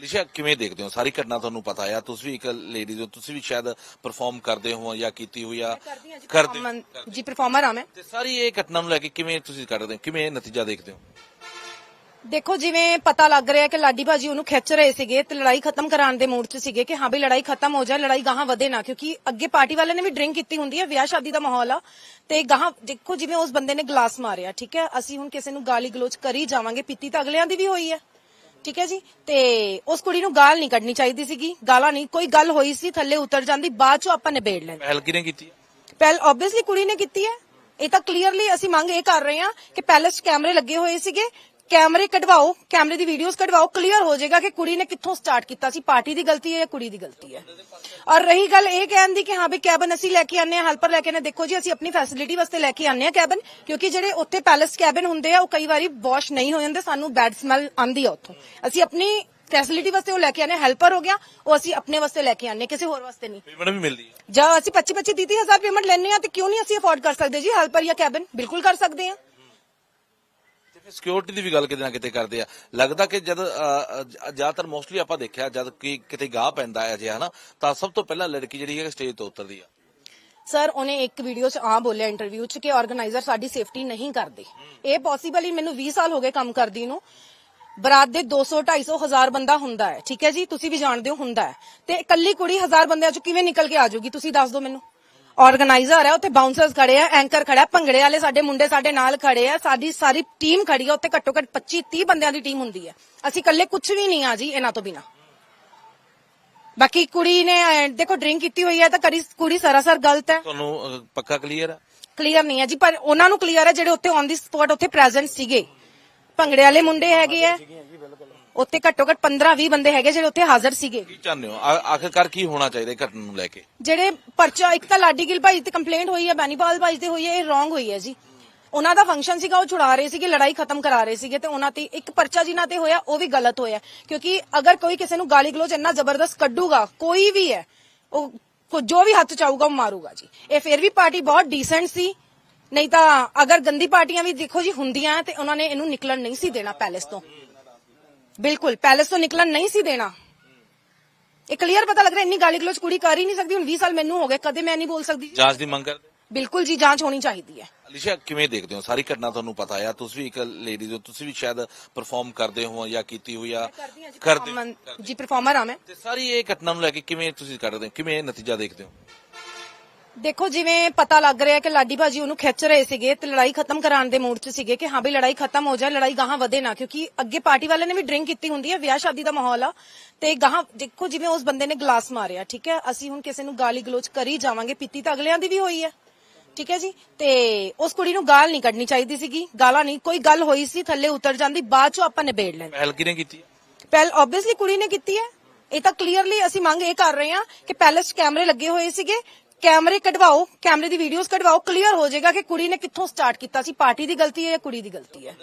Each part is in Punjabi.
ਅਲੀਸ਼ਾ ਕਿਵੇਂ ਦੇਖਦੇ ਹੋ? ਸਾਰੀ ਘਟਨਾ ਤੁਹਾਨੂੰ ਪਤਾ ਆ। ਤੁਸੀਂ ਵੀ ਇੱਕ ਲੇਡੀਜ਼ ਹੋ ਤੁਸੀਂ ਵੀ ਸ਼ਾਇਦ ਪਰਫਾਰਮ ਕਰਦੇ ਹੋ ਜਾਂ ਕੀਤੀ ਹੋਈ ਆ। ਕਰਦੇ ਅਮਨ ਜੀ ਪਰਫਾਰਮਰ ਆ ਮੈਂ। ਤੇ ਸਾਰੀ ਇਹ ਘਟਨਾ ਨੂੰ ਲੈ ਕੇ ਕਿਵੇਂ ਤੁਸੀਂ ਕਰਦੇ ਹੋ? ਕਿਵੇਂ ਇਹ ਨਤੀਜਾ ਦੇਖਦੇ ਹੋ? ਦੇਖੋ ਜਿਵੇਂ ਪਤਾ ਲੱਗ ਰਿਹਾ ਕਿ ਲਾਡੀ ਭਾਜੀ ਉਹਨੂੰ ਖਿੱਚ ਰਹੇ ਸੀਗੇ ਤੇ ਲੜਾਈ ਖਤਮ ਕਰਾਉਣ ਦੇ ਮੂਡ 'ਚ ਸੀਗੇ ਕਿ ਹਾਂ ਵੀ ਲੜਾਈ ਖਤਮ ਹੋ ਜਾਏ ਲੜਾਈ ਗਾਹਾਂ ਵਧੇ ਨਾ ਕਿਉਂਕਿ ਅੱਗੇ ਪਾਰਟੀ ਵਾਲਿਆਂ ਨੇ ਵੀ ਡਰਿੰਕ ਕੀਤੀ ਹੁੰਦੀ ਹੈ ਵਿਆਹ ਸ਼ਾਦੀ ਦਾ ਮਾਹੌਲ ਆ ਤੇ ਗਾਹਾਂ ਦੇਖੋ ਜਿਵੇਂ ਉਸ ਬੰਦੇ ਨੇ ਗਲਾਸ ਮਾਰਿਆ ਠੀਕ ਹੈ? ਅਸੀਂ ਹੁਣ ਕਿਸੇ ਨੂੰ ਗਾਲੀ ਗਲੋਚ ਕਰੀ ਜਾਵਾਂਗੇ ਪੀਤੀ ਤਾਂ ਅਗਲਿਆਂ ਦੀ ਵੀ ਹੋਈ ਹੈ। ਠੀਕ ਹੈ ਜੀ? ਤੇ ਉਸ ਕੁੜੀ ਨੂੰ ਗਾਲ ਨਹੀਂ ਕੱਢਣੀ ਚਾਹੀਦੀ ਸੀਗੀ। ਗਾਲਾਂ ਨਹੀਂ ਕੋਈ ਗੱਲ ਹੋਈ ਸੀ ਥੱਲੇ ਉਤਰ ਜਾਂਦੀ ਬਾਅਦ 'ਚੋਂ ਆਪਾਂ ਨਿਬੇੜ ਲੈਂਦੇ। ਪਹਿਲ ਕਿਹਨੇ ਕੀਤੀ? ਪਹਿਲ ਆਬਵੀਅਸਲੀ ਕੁੜੀ ਨੇ ਕੀਤੀ ਹੈ। ਇਹ ਤਾਂ ਕਲੀਅਰਲੀ ਅਸੀਂ ਮੰਗ ਇਹ ਕਰ ਰਹੇ ਹਾਂ ਕਿ ਪੈਲਸ ਕੈਮਰੇ ਲੱਗੇ ਹੋਏ ਸੀਗੇ ਕੈਮਰੇ ਕਢਵਾਓ ਕੈਮਰੇ ਦੀ ਵੀਡੀਓਜ਼ ਕਢਵਾਓ ਕਲੀਅਰ ਹੋ ਜਾਏਗਾ ਕਿ ਕੁੜੀ ਨੇ ਕਿੱਥੋਂ ਸਟਾਰਟ ਕੀਤਾ ਸੀ ਪਾਰਟੀ ਦੀ ਗਲਤੀ ਹੈ ਜਾਂ ਕੁੜੀ ਦੀ ਗਲਤੀ ਹੈ। ਔਰ ਰਹੀ ਗੱਲ ਇਹ ਕਹਿਣ ਦੀ ਕਿ ਹਾਂ ਵੀ ਕੈਬਨ ਅਸੀਂ ਲੈ ਕੇ ਆਨੇ ਆ ਹੈਲਪਰ ਲੈ ਕੇ ਆਨੇ ਦੇਖੋ ਜੀ ਅਸੀਂ ਆਪਣੀ ਫੈਸਿਲਿਟੀ ਵਾਸਤੇ ਲੈ ਕੇ ਆਨੇ ਆ ਕੈਬਨ ਕਿਉਂਕਿ ਜਿਹੜੇ ਉੱਥੇ ਪੈਲਸ ਕੈਬਨ ਹੁੰਦੇ ਆ ਉਹ ਕਈ ਵਾਰੀ ਵਾਸ਼ ਨਹੀਂ ਹੋ ਜਾਂਦੇ ਸਾਨੂੰ ਬੈਡ ਸਮੈਲ ਆਂਦੀ ਆ ਉੱਥੋਂ। ਅਸੀਂ ਆਪਣੀ ਫੈਸਿਲਿਟੀ ਵਾਸਤੇ ਉਹ ਲੈ ਕੇ ਆਨੇ ਹੈਲਪਰ ਹੋ ਗਿਆ ਉਹ ਅਸੀਂ ਆਪਣੇ ਵਾਸਤੇ ਲੈ ਕੇ ਆਨੇ ਕਿਸੇ ਹੋਰ ਵਾਸਤੇ ਨਹੀਂ। ਪੇਮੈਂਟ ਵੀ ਮਿਲਦੀ ਹੈ। ਜਾਂ ਅਸੀਂ 25 25 30 ਹਜ਼ਾਰ ਪੇਮੈਂਟ ਲੈਣੇ ਆ ਤੇ ਕਿਉਂ ਨਹੀਂ ਅਸੀਂ ਅਫੋਰਡ ਕਰ ਸਕਦੇ ਜੀ ਹੈਲਪਰ ਜਾਂ ਕੈਬਨ ਬਿਲਕੁਲ ਕਰ ਸਕਦੇ ਆ ਫਿਰ ਸਿਕਿਉਰਿਟੀ ਦੀ ਵੀ ਗੱਲ ਕਿਤੇ ਨਾ ਕਿਤੇ ਕਰਦੇ ਆ। ਲੱਗਦਾ ਕਿ ਜਦ ਜ਼ਿਆਦਾਤਰ ਮੋਸਟਲੀ ਆਪਾਂ ਦੇਖਿਆ, ਜਦ ਕਿ ਕਿਤੇ ਗਾਹ ਪੈਂਦਾ ਹੈ ਜੇ ਹਨਾ, ਤਾਂ ਸਭ ਤੋਂ ਪਹਿਲਾਂ ਲੜਕੀ ਜਿਹੜੀ ਹੈ ਸਟੇਜ ਤੋਂ ਉਤਰਦੀ ਆ। ਸਰ, ਉਹਨੇ ਇੱਕ ਵੀਡੀਓ 'ਚ ਆ ਬੋਲਿਆ ਇੰਟਰਵਿਊ 'ਚ ਕਿ ਆਰਗੇਨਾਈਜ਼ਰ ਸਾਡੀ ਸੇਫਟੀ ਨਹੀਂ ਕਰਦੇ। ਇਹ ਪੋਸੀਬਲ ਹੀ ਮੈਨੂੰ 20 ਸਾਲ ਹੋ ਗਏ ਕੰਮ ਕਰਦੀ ਨੂੰ। ਬਰਾਤ ਦੇ 200 250 ਹਜ਼ਾਰ ਬੰਦਾ ਹੁੰਦਾ ਹੈ, ਠੀਕ ਹੈ ਜੀ? ਤੁਸੀਂ ਵੀ ਜਾਣਦੇ ਹੋ, ਹੁੰਦਾ ਹੈ। ਤੇ ਇਕੱਲੀ ਕੁੜੀ ਹਜ਼ਾਰ ਬੰਦਿਆਂ ਚ ਕਿਵੇਂ ਨਿਕਲ ਕੇ ਆ ਜਾਊਗੀ? ਤੁਸੀਂ ਦੱਸ ਦਿਓ ਮੈਨੂੰ। ਆਰਗੇਨਾਈਜ਼ਰ ਹੈ ਉੱਥੇ ਬਾਉਂਸਰਸ ਖੜੇ ਆ ਐਂਕਰ ਖੜਾ ਭੰਗੜੇ ਵਾਲੇ ਸਾਡੇ ਮੁੰਡੇ ਸਾਡੇ ਨਾਲ ਖੜੇ ਆ ਸਾਡੀ ਸਾਰੀ ਟੀਮ ਖੜੀ ਆ ਉੱਥੇ ਘੱਟੋ ਘੱਟ 25 30 ਬੰਦਿਆਂ ਦੀ ਟੀਮ ਹੁੰਦੀ ਹੈ ਅਸੀਂ ਇਕੱਲੇ ਕੁਝ ਵੀ ਨਹੀਂ ਆ ਜੀ ਇਹਨਾਂ ਤੋਂ ਬਿਨਾ। ਬਾਕੀ ਕੁੜੀ ਨੇ ਅਹ, ਦੇਖੋ ਡਰਿੰਕ ਕੀਤੀ ਹੋਈ ਹੈ ਤਾਂ ਕਰੀ ਕੁੜੀ ਸਰਾਸਰ ਗਲਤ ਹੈ। ਤੁਹਾਨੂੰ ਪੱਕਾ ਕਲੀਅਰ ਆ? ਕਲੀਅਰ ਨਹੀਂ ਹੈ ਜੀ ਪਰ ਉਹਨਾਂ ਨੂੰ ਕਲੀਅਰ ਹੈ ਜਿਹੜੇ ਉੱਥੇ ਔਨ ਦੀ ਸਪੌਟ ਉੱਥੇ ਪ੍ਰੈਜ਼ੈਂਟ ਸੀਗੇ। ਭੰਗੜੇ ਵਾਲੇ ਮੁੰਡੇ ਹੈਗੇ ਆ। ਉੱਥੇ ਘੱਟੋ ਘੱਟ 15 20 ਬੰਦੇ ਹੈਗੇ ਜਿਹੜੇ ਉੱਥੇ ਹਾਜ਼ਰ ਸੀਗੇ। ਕੀ ਚਾਹੁੰਦੇ ਹੋ? ਆ- ਆਖਿਰਕਾਰ ਕੀ ਹੋਣਾ ਚਾਹੀਦਾ ਇਹ ਘਟਨਾ ਨੂੰ ਲੈ ਕੇ? ਜਿਹੜੇ ਪਰਚਾ ਇੱਕ ਤਾਂ ਲਾਡੀ ਗਿੱਲ ਭਾਈ ਤੇ ਕੰਪਲੇਂਟ ਹੋਈ ਹੈ ਬੈਨੀਪਾਲ ਭਾਈ ਤੇ ਹੋਈ ਹੈ ਇਹ ਰੋਂਗ ਹੋਈ ਹੈ ਜੀ। ਉਹਨਾਂ ਦਾ ਫੰਕਸ਼ਨ ਸੀਗਾ ਉਹ ਛੁਡਾ ਰਹੇ ਸੀਗੇ ਲੜਾਈ ਖਤਮ ਕਰਾ ਰਹੇ ਸੀਗੇ ਤੇ ਉਹਨਾਂ ਤੇ ਇੱਕ ਪਰਚਾ ਜਿਨ੍ਹਾਂ ਤੇ ਹੋਇਆ ਉਹ ਵੀ ਗਲਤ ਹੋਇਆ। ਕਿਉਂਕਿ ਅਗਰ ਕੋਈ ਕਿਸੇ ਨੂੰ ਗਾਲੀ ਗਲੋਚ ਇੰਨਾ ਜ਼ਬਰਦਸਤ ਕੱਢੂਗਾ ਕੋਈ ਵੀ ਹੈ ਉਹ ਕੋ- ਜੋ ਵੀ ਹੱਥ ਚਾਹੂਗਾ ਉਹ ਮਾਰੂਗਾ ਜੀ। ਇਹ ਫਿਰ ਵੀ ਪਾਰਟੀ ਬਹੁਤ ਡੀਸੈਂਟ ਸੀ ਨਹੀਂ ਤਾਂ ਅਗਰ ਗੰਦੀ ਪਾਰਟੀਆਂ ਵੀ ਦੇਖੋ ਜੀ ਹੁੰਦੀਆਂ ਤੇ ਉਹਨਾਂ ਨੇ ਇਹਨੂੰ ਨਿਕਲਣ ਨਹੀਂ ਸੀ ਦੇਣਾ ਪੈਲੇਸ ਤੋਂ। ਬਿਲਕੁਲ ਪੈਲੇਸ ਤੋਂ ਨਿਕਲਣ ਨਹੀਂ ਸੀ ਦੇਣਾ। ਇਹ ਕਲੀਅਰ ਪਤਾ ਲੱਗ ਰਿਹਾ ਇੰਨੀ ਗਾਲੀ ਗਲੋਚ ਕੁੜੀ ਕਰ ਹੀ ਨਹੀਂ ਸਕਦੀ ਹੁਣ 20 ਸਾਲ ਮੈਨੂੰ ਹੋ ਗਏ ਕਦੇ ਮੈਂ ਨਹੀਂ ਬੋਲ ਸਕਦੀ। ਜਾਂਚ ਦੀ ਮੰਗ ਕਰਦੇ? ਬਿਲਕੁਲ ਜੀ ਜਾਂਚ ਹੋਣੀ ਚਾਹੀਦੀ ਹੈ। ਅਲੀਸ਼ਾ ਕਿਵੇਂ ਦੇਖਦੇ ਹੋ? ਸਾਰੀ ਘਟਨਾ ਤੁਹਾਨੂੰ ਪਤਾ ਆ ਤੁਸੀਂ ਵੀ ਇੱਕ ਲੇਡੀਜ਼ ਹੋ ਤੁਸੀਂ ਵੀ ਸ਼ਾਇਦ ਪਰਫਾਰਮ ਕਰਦੇ ਹੋ ਜਾਂ ਕੀਤੀ ਹੋਈ ਆ। ਕਰਦੇ ਜੀ ਪਰਫਾਰਮਰ ਆ ਮੈਂ। ਤੇ ਸਾਰੀ ਇਹ ਘਟਨਾ ਨੂੰ ਲੈ ਕੇ ਕਿਵੇਂ ਤੁਸੀਂ ਕਰਦੇ ਹੋ? ਕਿਵੇਂ ਇਹ ਨਤੀਜਾ ਦੇਖਦੇ ਹੋ? ਦੇਖੋ ਜਿਵੇਂ ਪਤਾ ਲੱਗ ਰਿਹਾ ਕਿ ਲਾਡੀ ਭਾਜੀ ਉਹਨੂੰ ਖਿੱਚ ਰਹੇ ਸੀਗੇ ਤੇ ਲੜਾਈ ਖਤਮ ਕਰਾਉਣ ਦੇ ਮੂਡ 'ਚ ਸੀਗੇ ਕਿ ਹਾਂ ਵੀ ਲੜਾਈ ਖਤਮ ਹੋ ਜਾਏ ਲੜਾਈ ਗਾਹਾਂ ਵਧੇ ਨਾ ਕਿਉਂਕਿ ਅੱਗੇ ਪਾਰਟੀ ਵਾਲਿਆਂ ਨੇ ਵੀ ਡਰਿੰਕ ਕੀਤੀ ਹੁੰਦੀ ਹੈ ਵਿਆਹ ਸ਼ਾਦੀ ਦਾ ਮਾਹੌਲ ਆ ਤੇ ਗਾਹਾਂ ਦੇਖੋ ਜਿਵੇਂ ਉਸ ਬੰਦੇ ਨੇ ਗਲਾਸ ਮਾਰਿਆ ਠੀਕ ਹੈ? ਅਸੀਂ ਹੁਣ ਕਿਸੇ ਨੂੰ ਗਾਲੀ ਗਲੋਚ ਕਰੀ ਜਾਵਾਂਗੇ ਪੀਤੀ ਤਾਂ ਅਗਲਿਆਂ ਦੀ ਵੀ ਹੋਈ ਹੈ ਠੀਕ ਹੈ ਜੀ? ਤੇ ਉਸ ਕੁੜੀ ਨੂੰ ਗਾਲ ਨਹੀਂ ਕੱਢਣੀ ਚਾਹੀਦੀ ਸੀਗੀ ਗਾਲਾਂ ਨਹੀਂ ਕੋਈ ਗੱਲ ਹੋਈ ਸੀ ਥੱਲੇ ਉਤਰ ਜਾਂਦੀ ਬਾਅਦ 'ਚੋਂ ਆਪਾਂ ਨਿਬੇੜ ਲੈਂਦੇ। ਪਹਿਲ ਕਿਹਨੇ ਕੀਤੀ? ਪਹਿਲ ਆਬਵੀਅਸਲੀ ਕੁੜੀ ਨੇ ਕੀਤੀ ਹੈ। ਇਹ ਤਾਂ ਕਲੀਅਰਲੀ ਅਸੀਂ ਮੰਗ ਇਹ ਕਰ ਰਹੇ ਹਾਂ ਕਿ ਪੈਲਸ 'ਚ ਕੈਮਰੇ ਲੱਗੇ ਹੋਏ ਸੀਗੇ ਕੈਮਰੇ ਕਢਵਾਓ ਕੈਮਰੇ ਦੀ ਵੀਡੀਓਜ਼ ਕਢਵਾਓ ਕਲੀਅਰ ਹੋ ਜਾਏਗਾ ਕਿ ਕੁੜੀ ਨੇ ਕਿੱਥੋਂ ਸਟਾਰਟ ਕੀਤਾ ਸੀ ਪਾਰਟੀ ਦੀ ਗਲਤੀ ਹੈ ਜਾਂ ਕੁੜੀ ਦੀ ਗਲਤੀ ਹੈ।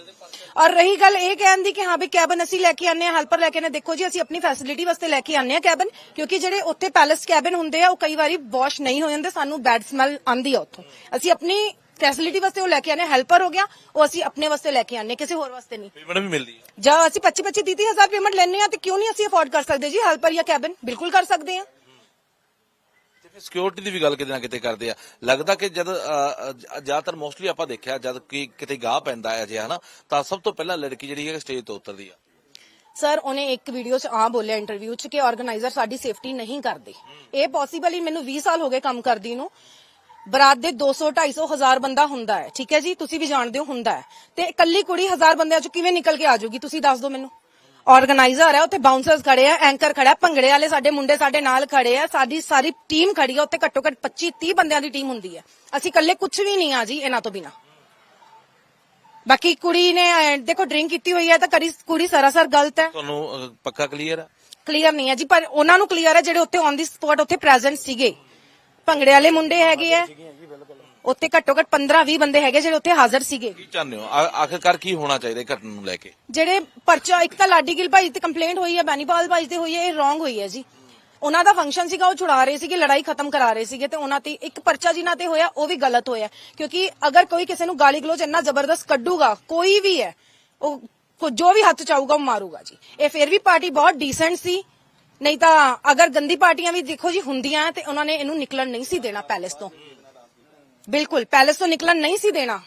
ਔਰ ਰਹੀ ਗੱਲ ਇਹ ਕਹਿਣ ਦੀ ਕਿ ਹਾਂ ਵੀ ਕੈਬਨ ਅਸੀਂ ਲੈ ਕੇ ਆਨੇ ਆ ਹੈਲਪਰ ਲੈ ਕੇ ਆਨੇ ਦੇਖੋ ਜੀ ਅਸੀਂ ਆਪਣੀ ਫੈਸਿਲਿਟੀ ਵਾਸਤੇ ਲੈ ਕੇ ਆਨੇ ਆ ਕੈਬਨ ਕਿਉਂਕਿ ਜਿਹੜੇ ਉੱਥੇ ਪੈਲਸ ਕੈਬਨ ਹੁੰਦੇ ਆ ਉਹ ਕਈ ਵਾਰੀ ਵਾਸ਼ ਨਹੀਂ ਹੋ ਜਾਂਦੇ ਸਾਨੂੰ ਬੈਡ ਸਮੈਲ ਆਂਦੀ ਆ ਉੱਥੋਂ। ਅਸੀਂ ਆਪਣੀ ਫੈਸਿਲਿਟੀ ਵਾਸਤੇ ਉਹ ਲੈ ਕੇ ਆਨੇ ਹੈਲਪਰ ਹੋ ਗਿਆ ਉਹ ਅਸੀਂ ਆਪਣੇ ਵਾਸਤੇ ਲੈ ਕੇ ਆਨੇ ਕਿਸੇ ਹੋਰ ਵਾਸਤੇ ਨਹੀਂ। ਪੇਮੈਂਟ ਵੀ ਮਿਲਦੀ ਹੈ। ਜਾਂ ਅਸੀਂ 25 25 30 ਹਜ਼ਾਰ ਪੇਮੈਂਟ ਲੈਣੇ ਆ ਤੇ ਕਿਉਂ ਨਹੀਂ ਅਸੀਂ ਅਫੋਰਡ ਕਰ ਸਕਦੇ ਜੀ ਹੈਲਪਰ ਜਾਂ ਕੈਬਨ ਬਿਲਕੁਲ ਕਰ ਸਕਦੇ ਆ ਸਿਕਿਉਰਿਟੀ ਦੀ ਵੀ ਗੱਲ ਕਿਤੇ ਨਾ ਕਿਤੇ ਕਰਦੇ ਆ। ਲੱਗਦਾ ਕਿ ਜਦ ਜ਼ਿਆਦਾਤਰ ਮੋਸਟਲੀ ਆਪਾਂ ਦੇਖਿਆ ਜਦ ਕਿ ਕਿਤੇ ਗਾਹ ਪੈਂਦਾ ਹੈ ਜੇ ਹਨਾ ਤਾਂ ਸਭ ਤੋਂ ਪਹਿਲਾਂ ਲੜਕੀ ਜਿਹੜੀ ਹੈ ਸਟੇਜ ਤੋਂ ਉਤਰਦੀ ਆ। ਸਰ ਉਹਨੇ ਇੱਕ ਵੀਡੀਓ 'ਚ ਆ ਬੋਲਿਆ ਇੰਟਰਵਿਊ 'ਚ ਕਿ ਆਰਗੇਨਾਈਜ਼ਰ ਸਾਡੀ ਸੇਫਟੀ ਨਹੀਂ ਕਰਦੇ। ਇਹ ਪੋਸੀਬਲ ਹੀ ਮੈਨੂੰ 20 ਸਾਲ ਹੋ ਗਏ ਕੰਮ ਕਰਦੀ ਨੂੰ। ਬਰਾਤ ਦੇ 200 250 ਹਜ਼ਾਰ ਬੰਦਾ ਹੁੰਦਾ ਹੈ ਠੀਕ ਹੈ ਜੀ? ਤੁਸੀਂ ਵੀ ਜਾਣਦੇ ਹੋ ਹੁੰਦਾ ਹੈ। ਤੇ ਇਕੱਲੀ ਕੁੜੀ ਹਜ਼ਾਰ ਬੰਦਿਆਂ 'ਚੋਂ ਕਿਵੇਂ ਨਿਕਲ ਕੇ ਆ ਜਾਊਗੀ? ਤੁਸੀਂ ਦੱਸ ਦਿਓ ਮੈਨੂੰ। ਆਰਗੇਨਾਈਜ਼ਰ ਹੈ ਉੱਥੇ ਬਾਉਂਸਰਸ ਖੜੇ ਆ ਐਂਕਰ ਖੜਾ ਭੰਗੜੇ ਵਾਲੇ ਸਾਡੇ ਮੁੰਡੇ ਸਾਡੇ ਨਾਲ ਖੜੇ ਆ ਸਾਡੀ ਸਾਰੀ ਟੀਮ ਖੜੀ ਆ ਉੱਥੇ ਘੱਟੋ ਘੱਟ 25 30 ਬੰਦਿਆਂ ਦੀ ਟੀਮ ਹੁੰਦੀ ਹੈ। ਅਸੀਂ ਇਕੱਲੇ ਕੁਝ ਵੀ ਨਹੀਂ ਆ ਜੀ ਇਹਨਾਂ ਤੋਂ ਬਿਨਾ। ਬਾਕੀ ਕੁੜੀ ਨੇ ਦੇਖੋ ਡਰਿੰਕ ਕੀਤੀ ਹੋਈ ਹੈ ਤਾਂ ਕਰੀ ਕੁੜੀ ਸਰਾਸਰ ਗਲਤ ਹੈ। ਤੁਹਾਨੂੰ ਪੱਕਾ ਕਲੀਅਰ ਆ ਕਲੀਅਰ ਨਹੀਂ ਹੈ ਜੀ ਪਰ ਉਹਨਾਂ ਨੂੰ ਕਲੀਅਰ ਹੈ ਜਿਹੜੇ ਉੱਥੇ ਔਨ ਦੀ ਸਪੌਟ ਉੱਥੇ ਪ੍ਰੈਜ਼ੈਂਟ ਸੀਗੇ। ਭੰਗੜੇ ਵਾਲੇ ਮੁੰਡੇ ਹੈਗੇ ਆ। ਉੱਥੇ ਘੱਟੋ ਘੱਟ 15 20 ਬੰਦੇ ਹੈਗੇ ਜਿਹੜੇ ਉੱਥੇ ਹਾਜ਼ਰ ਸੀਗੇ। ਕੀ ਚਾਹੁੰਦੇ ਹੋ? ਆ- ਆਖਿਰਕਾਰ ਕੀ ਹੋਣਾ ਚਾਹੀਦਾ ਇਹ ਘਟਨਾ ਨੂੰ ਲੈ ਕੇ? ਜਿਹੜੇ ਪਰਚਾ ਇੱਕ ਤਾਂ ਲਾਡੀ ਗਿੱਲ ਭਾਈ ਤੇ ਕੰਪਲੇਂਟ ਹੋਈ ਹੈ ਬੈਨੀਪਾਲ ਭਾਈ ਤੇ ਹੋਈ ਹੈ ਇਹ ਰੋਂਗ ਹੋਈ ਹੈ ਜੀ। ਉਹਨਾਂ ਦਾ ਫੰਕਸ਼ਨ ਸੀਗਾ ਉਹ ਛੁਡਾ ਰਹੇ ਸੀਗੇ ਲੜਾਈ ਖਤਮ ਕਰਾ ਰਹੇ ਸੀਗੇ ਤੇ ਉਹਨਾਂ ਤੇ ਇੱਕ ਪਰਚਾ ਜਿਨ੍ਹਾਂ ਤੇ ਹੋਇਆ ਉਹ ਵੀ ਗਲਤ ਹੋਇਆ। ਕਿਉਂਕਿ ਅਗਰ ਕੋਈ ਕਿਸੇ ਨੂੰ ਗਾਲੀ ਗਲੋਚ ਇੰਨਾ ਜ਼ਬਰਦਸਤ ਕੱਢੂਗਾ ਕੋਈ ਵੀ ਹੈ ਉਹ ਕੋ ਜੋ ਵੀ ਹੱਥ ਚਾਹੂਗਾ ਉਹ ਮਾਰੂਗਾ ਜੀ। ਇਹ ਫਿਰ ਵੀ ਪਾਰਟੀ ਬਹੁਤ ਡੀਸੈਂਟ ਸੀ ਨਹੀਂ ਤਾਂ ਅਗਰ ਗੰਦੀ ਪਾਰਟੀਆਂ ਵੀ ਦੇਖੋ ਜੀ ਹੁੰਦੀਆਂ ਤੇ ਉਹਨਾਂ ਨੇ ਇਹਨੂੰ ਨਿਕਲਣ ਨਹੀਂ ਸੀ ਦੇਣਾ ਪੈਲੇਸ ਤੋਂ। ਬਿਲਕੁਲ ਪੈਲੇਸ ਤੋਂ ਨਿਕਲਣ ਨਹੀਂ ਸੀ ਦੇਣਾ।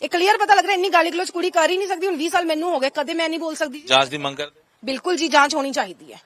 ਇਹ ਕਲੀਅਰ ਪਤਾ ਲੱਗ ਰਿਹਾ ਇੰਨੀ ਗਾਲੀ ਗਲੋਚ ਕੁੜੀ ਕਰ ਹੀ ਨਹੀਂ ਸਕਦੀ ਹੁਣ 20 ਸਾਲ ਮੈਨੂੰ ਹੋ ਗਏ ਕਦੇ ਮੈਂ ਨਹੀਂ ਬੋਲ ਸਕਦੀ। ਜਾਂਚ ਦੀ ਮੰਗ ਕਰਦੇ? ਬਿਲਕੁਲ ਜੀ ਜਾਂਚ ਹੋਣੀ ਚਾਹੀਦੀ ਹੈ।